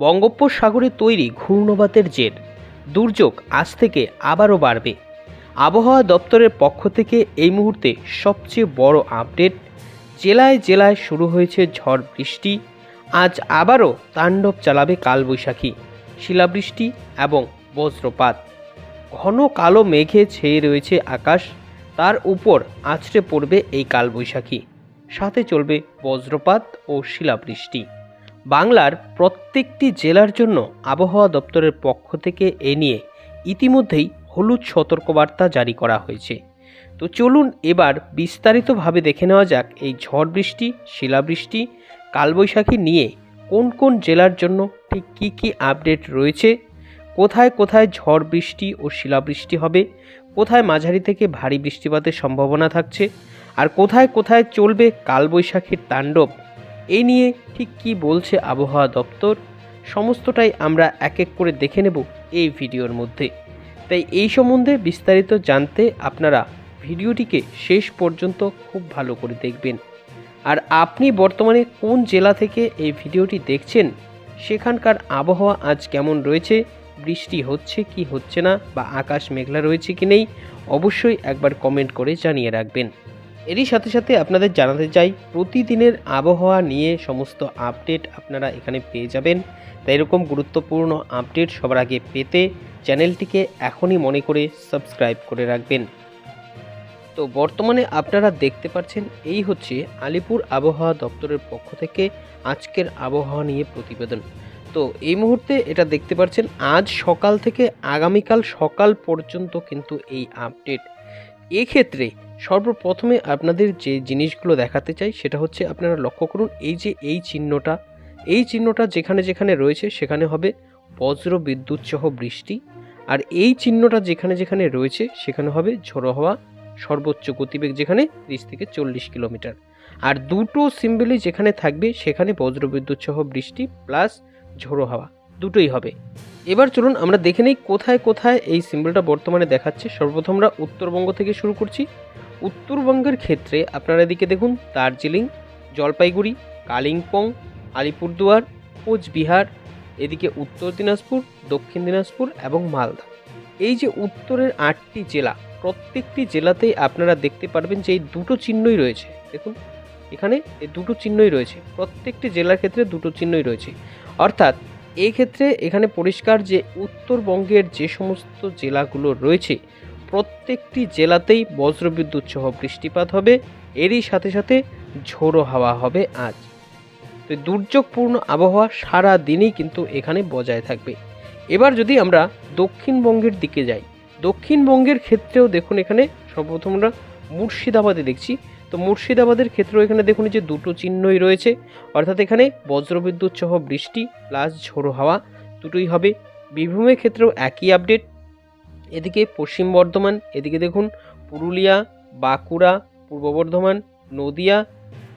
বঙ্গোপসাগরে তৈরি ঘূর্ণবাতের জের। দুর্যোগ আজ থেকে আবারও বাড়বে। আবহাওয়া দপ্তরের পক্ষ থেকে এই মুহূর্তে সবচেয়ে বড় আপডেট, জেলায় জেলায় শুরু হয়েছে ঝড় বৃষ্টি। আজ আবারও তাণ্ডব চালাবে কালবৈশাখী, শিলাবৃষ্টি এবং বজ্রপাত। ঘন কালো মেঘে ছেয়ে রয়েছে আকাশ, তার উপর আছড়ে পড়বে এই কালবৈশাখী। সাথে চলবে বজ্রপাত ও শিলাবৃষ্টি। বাংলার প্রত্যেকটি জেলার জন্য আবহাওয়া দপ্তরের পক্ষ থেকে এ নিয়ে ইতিমধ্যেই হলুদ সতর্কবার্তা জারি করা হয়েছে। তো চলুন এবার বিস্তারিতভাবে দেখে নেওয়া যাক এই ঝড় বৃষ্টি, শিলাবৃষ্টি, কালবৈশাখী নিয়ে কোন কোন জেলার জন্য ঠিক কী কী আপডেট রয়েছে, কোথায় কোথায় ঝড় বৃষ্টি ও শিলাবৃষ্টি হবে, কোথায় মাঝারি থেকে ভারী বৃষ্টিপাতের সম্ভাবনা থাকছে, আর কোথায় কোথায় চলবে কালবৈশাখীর তাণ্ডব এই নিয়ে ঠিক কী বলছে আবহাওয়া দপ্তর, সমস্তটাই আমরা এক এক করে দেখে নেব এই ভিডিওর মধ্যে। তাই এই সম্বন্ধে বিস্তারিত জানতে আপনারা ভিডিওটিকে শেষ পর্যন্ত খুব ভালো করে দেখবেন। আর আপনি বর্তমানে কোন জেলা থেকে এই ভিডিওটি দেখছেন, সেখানকার আবহাওয়া আজ কেমন রয়েছে, বৃষ্টি হচ্ছে কি হচ্ছে না বা আকাশ মেঘলা রয়েছে কি নেই, অবশ্যই একবার কমেন্ট করে জানিয়ে রাখবেন। এরই সাথে সাথে আপনাদের জানাতে চাই, প্রতিদিনের আবহাওয়া নিয়ে সমস্ত আপডেট আপনারা এখানে পেয়ে যাবেন। তাই এরকম গুরুত্বপূর্ণ আপডেট সবার আগে পেতে চ্যানেলটিকে এখনই মনে করে সাবস্ক্রাইব করে রাখবেন। তো বর্তমানে আপনারা দেখতে পাচ্ছেন, এই হচ্ছে আলিপুর আবহাওয়া দপ্তরের পক্ষ থেকে আজকের আবহাওয়া নিয়ে প্রতিবেদন। তো এই মুহূর্তে এটা দেখতে পাচ্ছেন, আজ সকাল থেকে আগামীকাল সকাল পর্যন্ত কিন্তু এই আপডেট এক্ষেত্রে সর্বপ্রথমে আপনাদের যে জিনিসগুলো দেখাতে চাই, সেটা হচ্ছে আপনারা লক্ষ্য করুন, এই যে এই চিহ্নটা এই চিহ্নটা যেখানে যেখানে রয়েছে, সেখানে হবে বজ্র বিদ্যুৎ সহ বৃষ্টি। আর এই চিহ্নটা যেখানে যেখানে রয়েছে, সেখানে হবে ঝোড়ো হওয়া, সর্বোচ্চ গতিবেগ যেখানে তিরিশ থেকে চল্লিশ কিলোমিটার। আর দুটো সিম্বলই যেখানে থাকবে, সেখানে বজ্রবিদ্যুৎ সহ বৃষ্টি প্লাস ঝোড়ো হাওয়া। দুটোই হবে। এবার চলুন আমরা দেখে নিই কোথায় কোথায় এই সিম্বলটা বর্তমানে দেখাচ্ছে। সর্বপ্রথম আমরা উত্তরবঙ্গ থেকে শুরু করছি। উত্তরবঙ্গের ক্ষেত্রে আপনারা এদিকে দেখুন, দার্জিলিং, জলপাইগুড়ি, কালিম্পং, আলিপুরদুয়ার, কোচবিহার, এদিকে উত্তর দিনাজপুর, দক্ষিণ দিনাজপুর এবং মালদা। এই যে উত্তরের আটটি জেলা, প্রত্যেকটি জেলাতেই আপনারা দেখতে পারবেন যে এই দুটো চিহ্নই রয়েছে। দেখুন, এখানে এই দুটো চিহ্নই রয়েছে। প্রত্যেকটি জেলার ক্ষেত্রে দুটো চিহ্নই রয়েছে। অর্থাৎ এই ক্ষেত্রে এখানে পরিষ্কার যে উত্তরবঙ্গের যে সমস্ত জেলাগুলো রয়েছে, প্রত্যেকটি জেলাতেই বজ্রবিদ্যুৎ সহ বৃষ্টিপাত হবে। এরই সাথে সাথে ঝোড়ো হাওয়া হবে আজ। তো দুর্যোগপূর্ণ আবহাওয়া সারা দিনই কিন্তু এখানে বজায় থাকবে। এবার যদি আমরা দক্ষিণবঙ্গের দিকে যাই, দক্ষিণবঙ্গের ক্ষেত্রেও দেখুন এখানে সর্বপ্রথম আমরা মুর্শিদাবাদে দেখছি। তো মুর্শিদাবাদের ক্ষেত্রেও এখানে দেখুন যে দুটো চিহ্নই রয়েছে। অর্থাৎ এখানে বজ্রবিদ্যুৎ সহ বৃষ্টি প্লাস ঝোড়ো হাওয়া দুটোই হবে। বীরভূমের ক্ষেত্রেও একই আপডেট এদিকে পশ্চিম বর্ধমান, এদিকে দেখুন পুরুলিয়া, বাঁকুড়া, পূর্ব বর্ধমান, নদিয়া।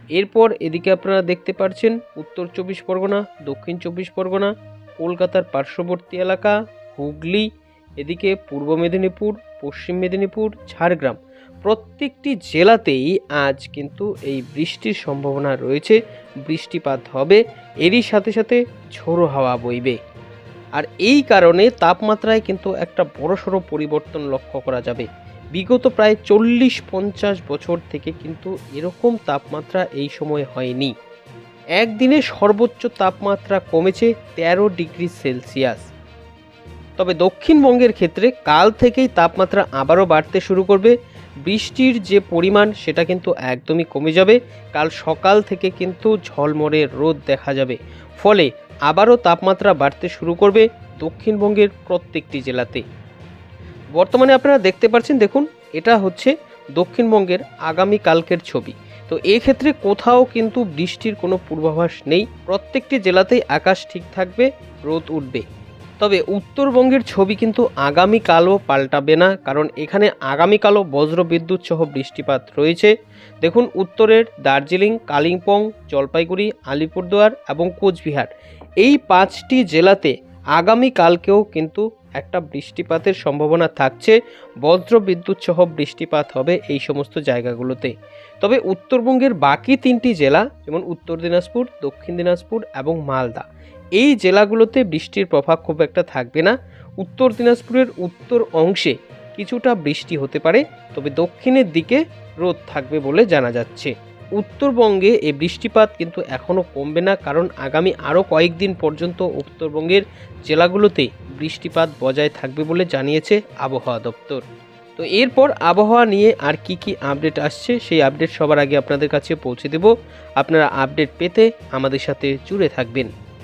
এরপর এদিকে আপনারা দেখতে পাচ্ছেন উত্তর চব্বিশ পরগনা, দক্ষিণ চব্বিশ পরগনা, কলকাতার পার্শ্ববর্তী এলাকা, হুগলি, এদিকে পূর্ব মেদিনীপুর, পশ্চিম মেদিনীপুর, ঝাড়গ্রাম। প্রত্যেকটি জেলাতেই আজ কিন্তু এই বৃষ্টির সম্ভাবনা রয়েছে। বৃষ্টিপাত হবে, এরই সাথে সাথে ঝোড়ো হাওয়া বইবে। আর এই কারণে তাপমাত্রায় কিন্তু একটা বড়সড় পরিবর্তন লক্ষ্য করা যাবে। বিগত প্রায় চল্লিশ পঞ্চাশ বছর থেকে কিন্তু এরকম তাপমাত্রা এই সময় হয়নি। একদিনে সর্বোচ্চ তাপমাত্রা কমেছে তেরো ডিগ্রি সেলসিয়াস। তবে দক্ষিণবঙ্গের ক্ষেত্রে কাল থেকেই তাপমাত্রা আবারও বাড়তে শুরু করবে। বৃষ্টির যে পরিমাণ, সেটা কিন্তু একদমই কমে যাবে। কাল সকাল থেকে কিন্তু ঝলমরে রোদ দেখা যাবে। ফলে আবারও তাপমাত্রা বাড়তে শুরু করবে দক্ষিণবঙ্গের প্রত্যেকটি জেলাতে। বর্তমানে আপনারা দেখতে পাচ্ছেন, দেখুন, এটা হচ্ছে দক্ষিণবঙ্গের আগামী কালকের ছবি। তো এক্ষেত্রে কোথাও কিন্তু বৃষ্টির কোনো পূর্বাভাস নেই। প্রত্যেকটি জেলাতেই আকাশ ঠিক থাকবে, রোদ উঠবে। তবে উত্তরবঙ্গের ছবি কিন্তু আগামীকালও পাল্টাবে না, কারণ এখানে আগামীকালও বজ্রবিদ্যুৎ সহ বৃষ্টিপাত রয়েছে। দেখুন উত্তরের দার্জিলিং, কালিম্পং, জলপাইগুড়ি, আলিপুরদুয়ার এবং কোচবিহার। এই পাঁচটি জেলাতে আগামীকালকেও কিন্তু একটা বৃষ্টিপাতের সম্ভাবনা থাকছে। বজ্র বিদ্যুৎ সহ বৃষ্টিপাত হবে এই সমস্ত জায়গাগুলোতে। তবে উত্তরবঙ্গের বাকি তিনটি জেলা, যেমন উত্তর দিনাজপুর, দক্ষিণ দিনাজপুর এবং মালদা এই জেলাগুলোতে বৃষ্টির প্রভাব খুব একটা থাকবে না। উত্তর দিনাজপুরের উত্তর অংশে কিছুটা বৃষ্টি হতে পারে, তবে দক্ষিণের দিকে রোদ থাকবে বলে জানা যাচ্ছে। উত্তরবঙ্গে এই বৃষ্টিপাত কিন্তু এখনও কমবে না, কারণ আগামী আরও কয়েকদিন পর্যন্ত উত্তরবঙ্গের জেলাগুলোতে বৃষ্টিপাত বজায় থাকবে বলে জানিয়েছে আবহাওয়া দপ্তর। তো এরপর আবহাওয়া নিয়ে আর কি কি আপডেট আসছে, সেই আপডেট সবার আগে আপনাদের কাছে পৌঁছে দেব। আপনারা আপডেট পেতে আমাদের সাথে জুড়ে থাকবেন।